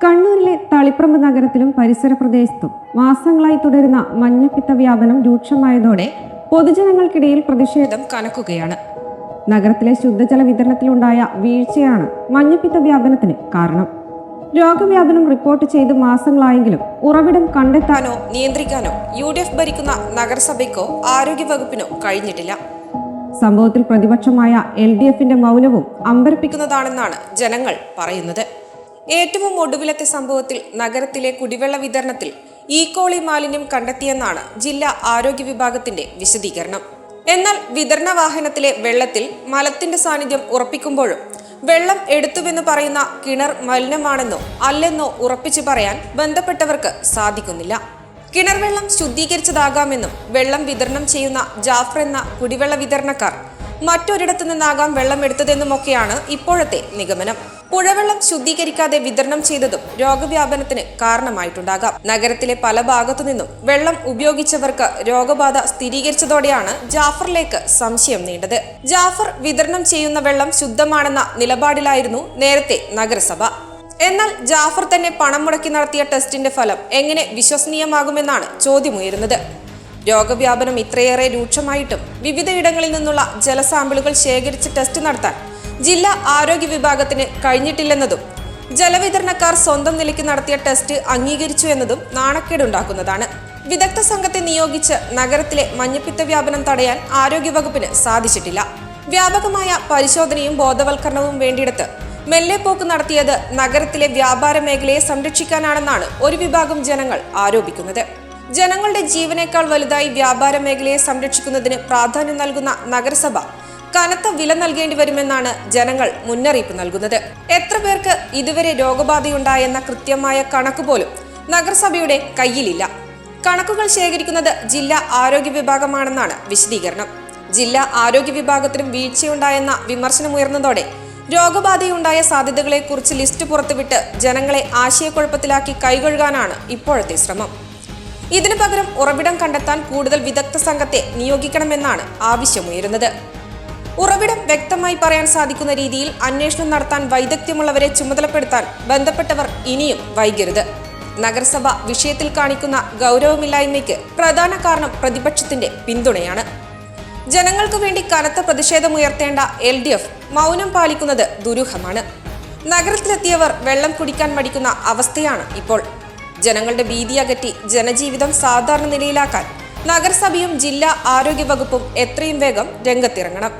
കണ്ണൂരിലെ തളിപ്രമ്പ് നഗരത്തിലും പരിസര പ്രദേശത്തും മാസങ്ങളായി തുടരുന്ന മഞ്ഞപ്പിത്ത വ്യാപനം രൂക്ഷമായതോടെ പൊതുജനങ്ങൾക്കിടയിൽ പ്രതിഷേധം കനക്കുകയാണ്. നഗരത്തിലെ ശുദ്ധജല വിതരണത്തിലുണ്ടായ വീഴ്ചയാണ് മഞ്ഞപ്പിത്ത വ്യാപനത്തിന് കാരണം. രോഗവ്യാപനം റിപ്പോർട്ട് ചെയ്ത് മാസങ്ങളായെങ്കിലും ഉറവിടം കണ്ടെത്താനോ നിയന്ത്രിക്കാനോ യു ഡി എഫ് ഭരിക്കുന്ന നഗരസഭയ്ക്കോ ആരോഗ്യവകുപ്പിനോ കഴിഞ്ഞിട്ടില്ല. സംഭവത്തിൽ പ്രതിപക്ഷമായ എൽ ഡി എഫിന്റെ മൗനവും അമ്പരപ്പിക്കുന്നതാണെന്നാണ് ജനങ്ങൾ പറയുന്നത്. ഏറ്റവും ഒടുവിലത്തെ സംഭവത്തിൽ നഗരത്തിലെ കുടിവെള്ള വിതരണത്തിൽ ഈക്കോളി മാലിന്യം കണ്ടെത്തിയെന്നാണ് ജില്ലാ ആരോഗ്യ വിഭാഗത്തിന്റെ വിശദീകരണം. എന്നാൽ വിതരണ വാഹനത്തിലെ വെള്ളത്തിൽ മലത്തിന്റെ സാന്നിധ്യം ഉറപ്പിക്കുമ്പോഴും വെള്ളം എടുത്തുവെന്ന് പറയുന്ന കിണർ മലിനമാണെന്നോ അല്ലെന്നോ ഉറപ്പിച്ചു പറയാൻ ബന്ധപ്പെട്ടവർക്ക് സാധിക്കുന്നില്ല. കിണർ വെള്ളം ശുദ്ധീകരിച്ചതാകാമെന്നും വെള്ളം വിതരണം ചെയ്യുന്ന ജാഫർ എന്ന കുടിവെള്ള വിതരണക്കാർ മറ്റൊരിടത്തു നിന്നാകാം വെള്ളം എടുത്തതെന്നുമൊക്കെയാണ് ഇപ്പോഴത്തെ നിഗമനം. പുഴവെള്ളം ശുദ്ധീകരിക്കാതെ വിതരണം ചെയ്തതും രോഗവ്യാപനത്തിന് കാരണമായിട്ടുണ്ടാകാം. നഗരത്തിലെ പല ഭാഗത്തു നിന്നും വെള്ളം ഉപയോഗിച്ചവർക്ക് രോഗബാധ സ്ഥിരീകരിച്ചതോടെയാണ് ജാഫറിലേക്ക് സംശയം നീണ്ടത്. ജാഫർ വിതരണം ചെയ്യുന്ന വെള്ളം ശുദ്ധമാണെന്ന നിലപാടിലായിരുന്നു നേരത്തെ നഗരസഭ. എന്നാൽ ജാഫർ തന്നെ പണം മുടക്കി നടത്തിയ ടെസ്റ്റിന്റെ ഫലം എങ്ങനെ വിശ്വസനീയമാകുമെന്നാണ് ചോദ്യമുയരുന്നത്. രോഗവ്യാപനം ഇത്രയേറെ രൂക്ഷമായിട്ടും വിവിധയിടങ്ങളിൽ നിന്നുള്ള ജലസാമ്പിളുകൾ ശേഖരിച്ച് ടെസ്റ്റ് നടത്താൻ ജില്ലാ ആരോഗ്യ വിഭാഗത്തിന് കഴിഞ്ഞിട്ടില്ലെന്നതും ജലവിതരണക്കാർ സ്വന്തം നിലയ്ക്ക് നടത്തിയ ടെസ്റ്റ് അംഗീകരിച്ചു എന്നതും നാണക്കേടുണ്ടാക്കുന്നതാണ്. വിദഗ്ധ സംഘത്തെ നിയോഗിച്ച് നഗരത്തിലെ മഞ്ഞപ്പിത്ത വ്യാപനം തടയാൻ ആരോഗ്യവകുപ്പിന് സാധിച്ചിട്ടില്ല. വ്യാപകമായ പരിശോധനയും ബോധവൽക്കരണവും വേണ്ടിയെടുത്ത് മെല്ലെപ്പോക്ക് നടത്തിയത് നഗരത്തിലെ വ്യാപാര മേഖലയെ സംരക്ഷിക്കാനാണെന്നാണ് ഒരു വിഭാഗം ജനങ്ങൾ ആരോപിക്കുന്നത്. ജനങ്ങളുടെ ജീവനേക്കാൾ വലുതായി വ്യാപാര മേഖലയെ സംരക്ഷിക്കുന്നതിന് പ്രാധാന്യം നൽകുന്ന നഗരസഭ കനത്ത വില നൽകേണ്ടി വരുമെന്നാണ് ജനങ്ങൾ മുന്നറിയിപ്പ് നൽകുന്നത്. എത്ര പേർക്ക് ഇതുവരെ രോഗബാധയുണ്ടായെന്ന കൃത്യമായ കണക്ക് പോലും നഗരസഭയുടെ കയ്യിലില്ല. കണക്കുകൾ ശേഖരിക്കുന്നത് ജില്ലാ ആരോഗ്യ വിഭാഗമാണെന്നാണ് വിശദീകരണം. ജില്ലാ ആരോഗ്യ വിഭാഗത്തിനും വീഴ്ചയുണ്ടായെന്ന വിമർശനമുയർന്നതോടെ രോഗബാധയുണ്ടായ സാധ്യതകളെക്കുറിച്ച് ലിസ്റ്റ് പുറത്തുവിട്ട് ജനങ്ങളെ ആശയക്കുഴപ്പത്തിലാക്കി കൈകഴുകാനാണ് ഇപ്പോഴത്തെ ശ്രമം. ഇതിനു പകരം ഉറവിടം കണ്ടെത്താൻ കൂടുതൽ വിദഗ്ധ സംഘത്തെ നിയോഗിക്കണമെന്നാണ് ആവശ്യമുയരുന്നത്. ഉറവിടം വ്യക്തമായി പറയാൻ സാധിക്കുന്ന രീതിയിൽ അന്വേഷണം നടത്താൻ വൈദഗ്ധ്യമുള്ളവരെ ചുമതലപ്പെടുത്താൻ ബന്ധപ്പെട്ടവർ ഇനിയും വൈകരുത്. നഗരസഭ വിഷയത്തിൽ കാണിക്കുന്ന ഗൗരവമില്ലായ്മയ്ക്ക് പ്രധാന കാരണം പ്രതിപക്ഷത്തിന്റെ പിന്തുണയാണ്. ജനങ്ങൾക്കു വേണ്ടി കനത്ത പ്രതിഷേധമുയർത്തേണ്ട എൽ ഡി എഫ് മൗനം പാലിക്കുന്നത് ദുരൂഹമാണ്. നഗരത്തിലെത്തിയവർ വെള്ളം കുടിക്കാൻ മടിക്കുന്ന അവസ്ഥയാണ് ഇപ്പോൾ ജനങ്ങളുടെ ഭീതി അകറ്റി ജനജീവിതം സാധാരണ നിലയിലാക്കാൻ നഗരസഭയും ജില്ലാ ആരോഗ്യവകുപ്പും എത്രയും വേഗം രംഗത്തിറങ്ങണം.